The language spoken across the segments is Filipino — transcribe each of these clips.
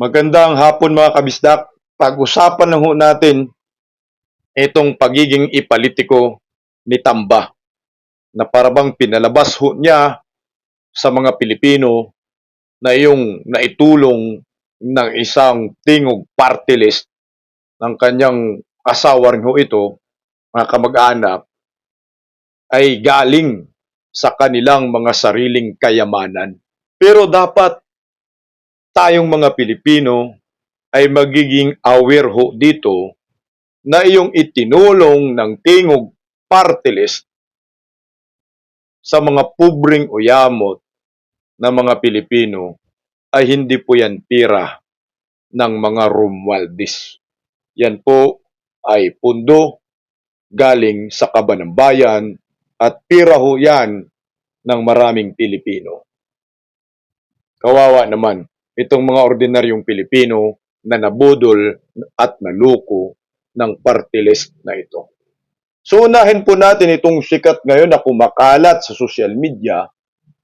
Magandang hapon mga kabisdak. Pag-usapan na ho natin itong pagiging ipolitiko ni Tamba na parabang pinalabas ho niya sa mga Pilipino na iyong naitulong ng isang tingog party list ng kanyang asawa rin ho ito, mga kamag-anak, ay galing sa kanilang mga sariling kayamanan. Pero dapat tayong mga Pilipino ay magiging aware ho dito na iyong itinulong ng tingog party list sa mga pubring uyamot na mga Pilipino ay hindi po yan pira ng mga Romualdez. Yan po ay pundo galing sa kaban ng bayan at pira ho yan ng maraming Pilipino. Kawawa naman itong mga ordinaryong Pilipino na nabudol at naluko ng party list na ito. So unahin po natin itong sikat ngayon na kumakalat sa social media.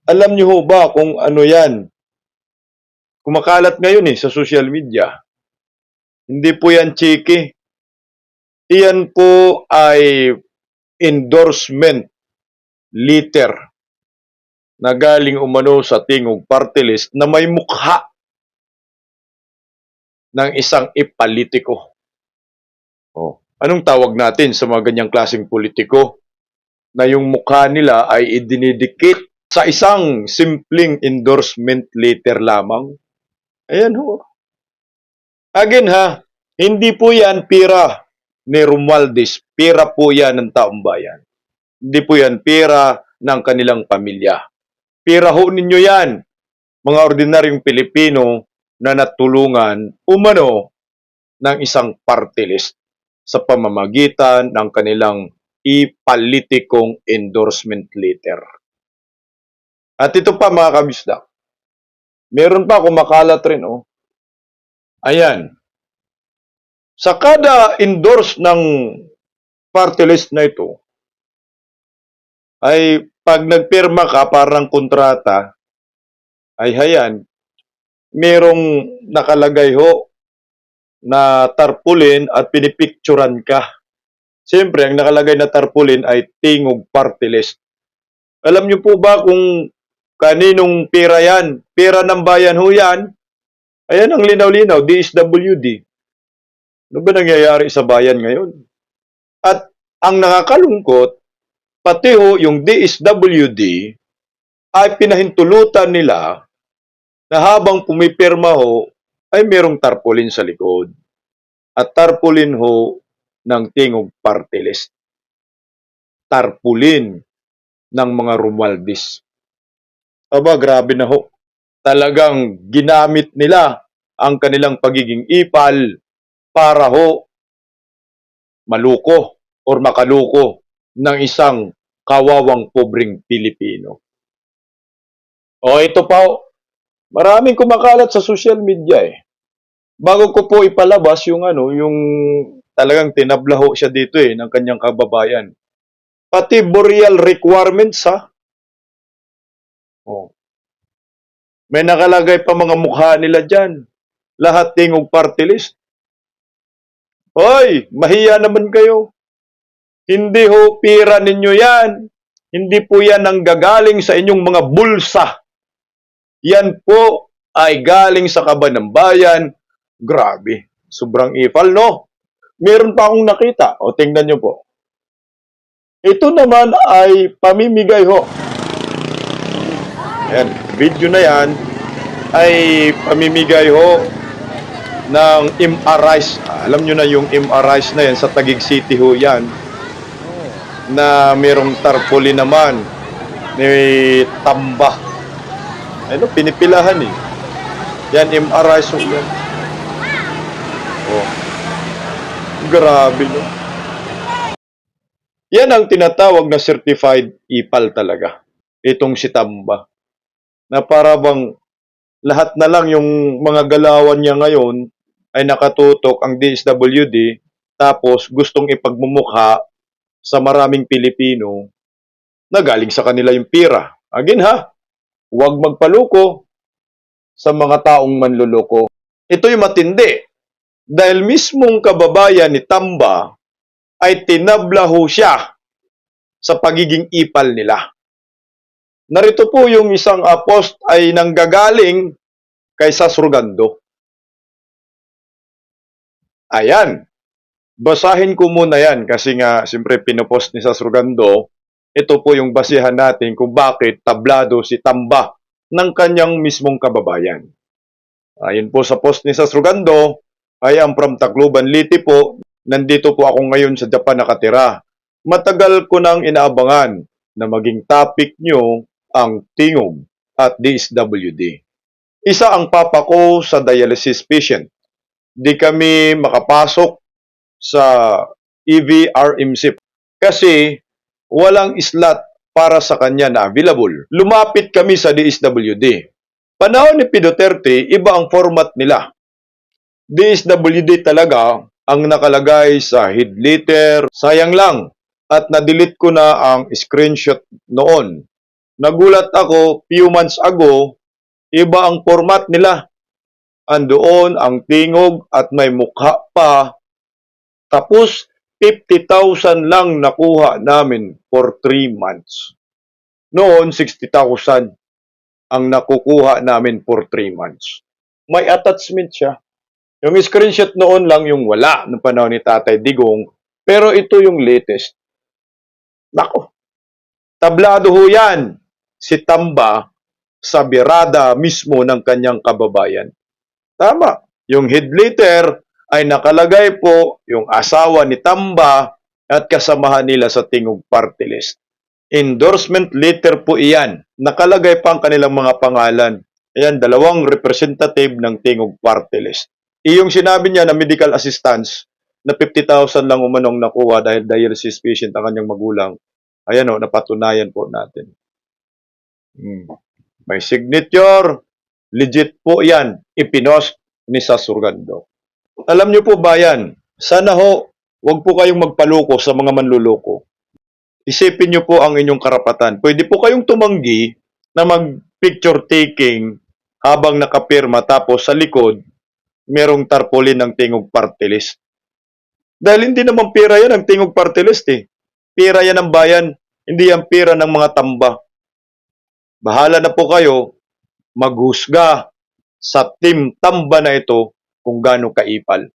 Alam niyo ho ba kung ano yan? Kumakalat ngayon eh sa social media. Hindi po yan chiki. Iyan po ay endorsement letter na galing umano sa tingog party list na may mukha ng isang ipalitiko. Oh, anong tawag natin sa mga ganyang klaseng politiko na yung mukha nila ay idinidikit sa isang simpleng endorsement letter lamang? Ayan ho. Again ha, hindi po yan pira ni Romualdez. Pira po yan ng taong bayan. Hindi po yan pira ng kanilang pamilya. Pira ho ninyo yan, mga ordinaryong Pilipino na natulungan umano ng isang party list sa pamamagitan ng kanilang ipolitikong endorsement letter. At ito pa mga kabisdak, meron pa kumakalat rin oh. Ayan. Sa kada endorse ng party list na ito, ay pag nagpirma ka parang kontrata, ay hayan, merong nakalagay ho na tarpulin at pinipicturan ka. Siyempre, ang nakalagay na tarpulin ay tingog party list. Alam niyo po ba kung kaninong pera yan? Pera ng bayan ho yan. Ayan ang linaw-linaw, DSWD. Ano ba nangyayari sa bayan ngayon? At ang nakakalungkot, pati ho yung DSWD ay pinahintulutan nila na habang pumipirma ho, ay merong tarpaulin sa likod. At tarpaulin ho ng tingog party list. Tarpaulin ng mga Romualdez. Aba, grabe na ho. Talagang ginamit nila ang kanilang pagiging ipal para ho maluko or makaluko ng isang kawawang pobreng Pilipino. O ito pa. Maraming kumakalat sa social media eh. Bago ko po ipalabas yung ano, yung talagang tinablaho siya dito eh ng kanyang kababayan. Pati burial requirements ha. Oh. May nakalagay pa mga mukha nila dyan. Lahat tingog party list. Hoy, mahiya naman kayo. Hindi ho pira ninyo yan. Hindi po yan ang gagaling sa inyong mga bulsa. Yan po ay galing sa kaban ng bayan. Grabe, sobrang ipal, no? Meron pa akong nakita. O, tingnan nyo po. Ito naman ay pamimigay ho. Ayan, video na yan ay pamimigay ho ng MRIs. Alam nyo na yung MRIs na yan sa Taguig City ho yan na merong tarpaulin naman ni Tamba. Ano, pinipilahan eh. Yan, MRIs ho yan. Oh. Grabe no. Yan ang tinatawag na certified ipal talaga. Itong si Tamba. Na para bang lahat na lang yung mga galawan niya ngayon ay nakatutok ang DSWD tapos gustong ipagmumukha sa maraming Pilipino na galing sa kanila yung pira. Again ha, huwag magpaluko sa mga taong manluloko. Ito'y matindi dahil mismong kababayan ni Tamba ay tinablaho siya sa pagiging ipal nila. Narito po yung isang uh, post ay nanggagaling kay Sasurgando. Ayan. Basahin ko muna yan kasi nga siyempre pinopost ni Sasurgando. Ito po yung basihan natin kung bakit tablado si Tamba ng kanyang mismong kababayan. Ayon po sa post ni Sasurgando, I am from Tacloban Liti po. Nandito po ako ngayon sa Japan nakatira. Matagal ko nang inaabangan na maging topic nyo ang tingog at DSWD. Isa ang papa ko sa dialysis patient. Di kami makapasok sa EVRMC kasi walang slot para sa kanya na available. Lumapit kami sa DSWD. Panahon ni P. Duterte, iba ang format nila. DSWD talaga ang nakalagay sa head letter. Sayang lang at na-delete ko na ang screenshot noon. Nagulat ako few months ago, iba ang format nila. Andoon ang tingog at may mukha pa. Tapos 50,000 lang nakuha namin for 3 months. Noon 60,000 ang nakukuha namin for 3 months. May attachment siya. Yung screenshot noon lang yung wala ng panahon ni Tatay Digong, pero ito yung latest. Nako, tablado ho yan si Tamba sa birada mismo ng kanyang kababayan. Tama, yung head letter ay nakalagay po yung asawa ni Tamba at kasamahan nila sa Tingog Party List. Endorsement letter po iyan. Nakalagay pa ang kanilang mga pangalan. Ayan, dalawang representative ng Tingog Party List. Iyong sinabi niya na medical assistance na 50,000 lang umanong nakuha dahil dialysis patient ang kanyang magulang. Ayan o, napatunayan po natin. Hmm. May signature, legit po yan, ipinost ni Sasurgando. Alam niyo po ba yan, sana ho, wag po kayong magpaloko sa mga manluloko. Isipin niyo po ang inyong karapatan. Pwede po kayong tumanggi na mag-picture taking habang nakapirma tapos sa likod, merong tarpaulin ng tingog party list. Dahil hindi naman pera yan ang tingog party list eh. Pera yan ng bayan, hindi yan pera ng mga tamba. Bahala na po kayo maghusga sa team tamba na ito kung gaano kaipal.